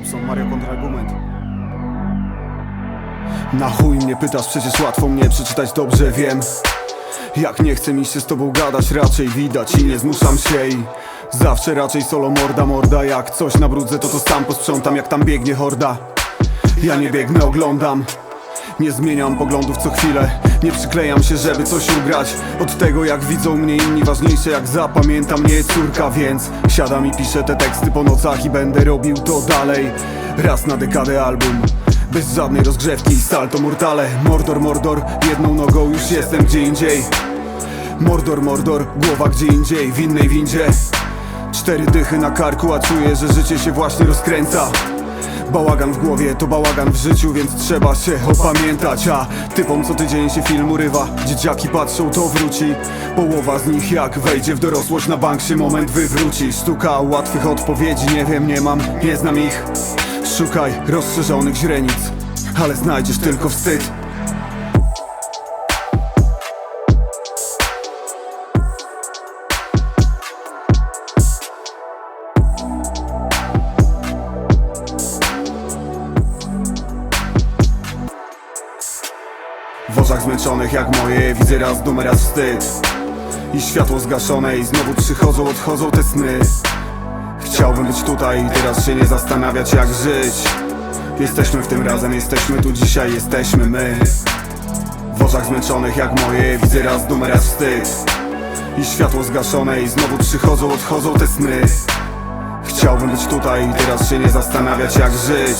Robson, Mario kontrargument. Na chuj mnie pytasz, przecież łatwo mnie przeczytać dobrze wiem. Jak nie chcę mi się z tobą gadać, raczej widać i nie zmuszam się i Zawsze raczej solo morda morda. Jak coś nabrudzę to to sam posprzątam jak tam biegnie horda. Ja nie biegnę, oglądam nie zmieniam poglądów co chwilę. Nie przyklejam się, żeby coś ugrać. Od tego jak widzą mnie inni Ważniejsze jak zapamięta mnie córka. Więc siadam i piszę te teksty po nocach I będę robił to dalej. Raz na dekadę album. Bez żadnej rozgrzewki Salto mortale. Mordor, mordor Jedną nogą już jestem gdzie indziej. Mordor, mordor Głowa gdzie indziej W innej windzie. Cztery dychy na karku, a czuję, że życie się właśnie rozkręca Bałagan w głowie to bałagan w życiu, więc trzeba się opamiętać. A typom co tydzień się film urywa. Dzieciaki patrzą, to wróci. Połowa z nich jak wejdzie w dorosłość Na bank się moment wywróci. Sztuka łatwych odpowiedzi, nie wiem, nie mam, nie znam ich. Szukaj rozszerzonych źrenic Ale znajdziesz tylko wstyd oczach zmęczonych jak moje. Widzę raz dumę, raz wstyd. I światło zgaszone i znowu przychodzą, odchodzą te sny. Chciałbym być tutaj i teraz się nie zastanawiać jak żyć. Jesteśmy w tym razem, jesteśmy tu dzisiaj, jesteśmy my. W oczach zmęczonych jak moje Widzę raz dumę, raz wstyd. I światło zgaszone i znowu przychodzą, odchodzą te sny. Chciałbym być tutaj i teraz się nie zastanawiać jak żyć.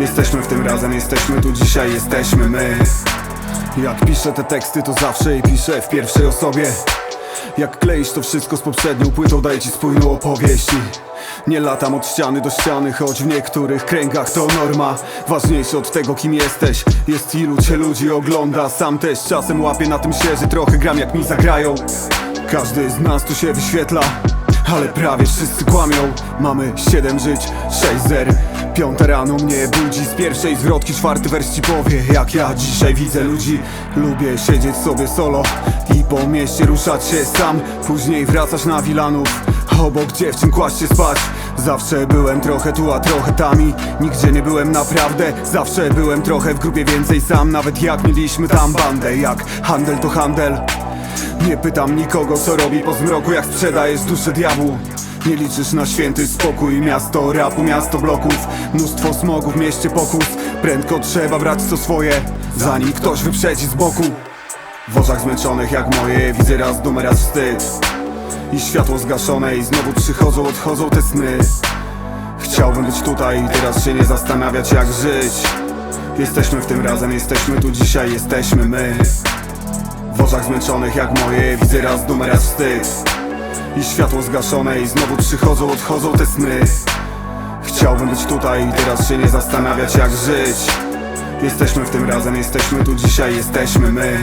Jesteśmy w tym razem, jesteśmy tu dzisiaj, jesteśmy my Jak piszę te teksty to zawsze je piszę w pierwszej osobie. Jak kleisz to wszystko z poprzednią płytą daję ci spójną opowieść. Nie latam od ściany do ściany, choć w niektórych kręgach to norma. Ważniejsze od tego kim jesteś, jest ilu cię ludzi ogląda. Sam też czasem łapię na tym się, że trochę gram jak mi zagrają. Każdy z nas tu się wyświetla ale prawie wszyscy kłamią. Mamy siedem żyć, sześć zer. Piąte rano mnie budzi Z pierwszej zwrotki czwarty wers ci powie. Jak ja dzisiaj widzę ludzi Lubię siedzieć sobie solo I po mieście ruszać się sam. Później wracać na Wilanów Obok dziewczyn kłaść się spać. Zawsze byłem trochę tu, a trochę tam i Nigdzie nie byłem naprawdę. Zawsze byłem trochę w grupie więcej sam. Nawet jak mieliśmy tam bandę Jak handel to handel nie pytam nikogo co robi po zmroku jak sprzedajesz duszę diabłu. Nie liczysz na święty spokój Miasto rapu, miasto bloków. Mnóstwo smogu w mieście pokus. Prędko trzeba brać co swoje Zanim ktoś wyprzedzi z boku. W oczach zmęczonych jak moje Widzę raz dumę, raz wstyd. I światło zgaszone i znowu przychodzą, odchodzą te sny. Chciałbym być tutaj i teraz się nie zastanawiać jak żyć. Jesteśmy w tym razem, jesteśmy tu dzisiaj, jesteśmy my oczach zmęczonych jak moje. Widzę raz dumę, raz wstyd. I światło zgaszone i znowu przychodzą, odchodzą te sny. Chciałbym być tutaj i teraz się nie zastanawiać jak żyć. Jesteśmy w tym razem, jesteśmy tu dzisiaj, jesteśmy my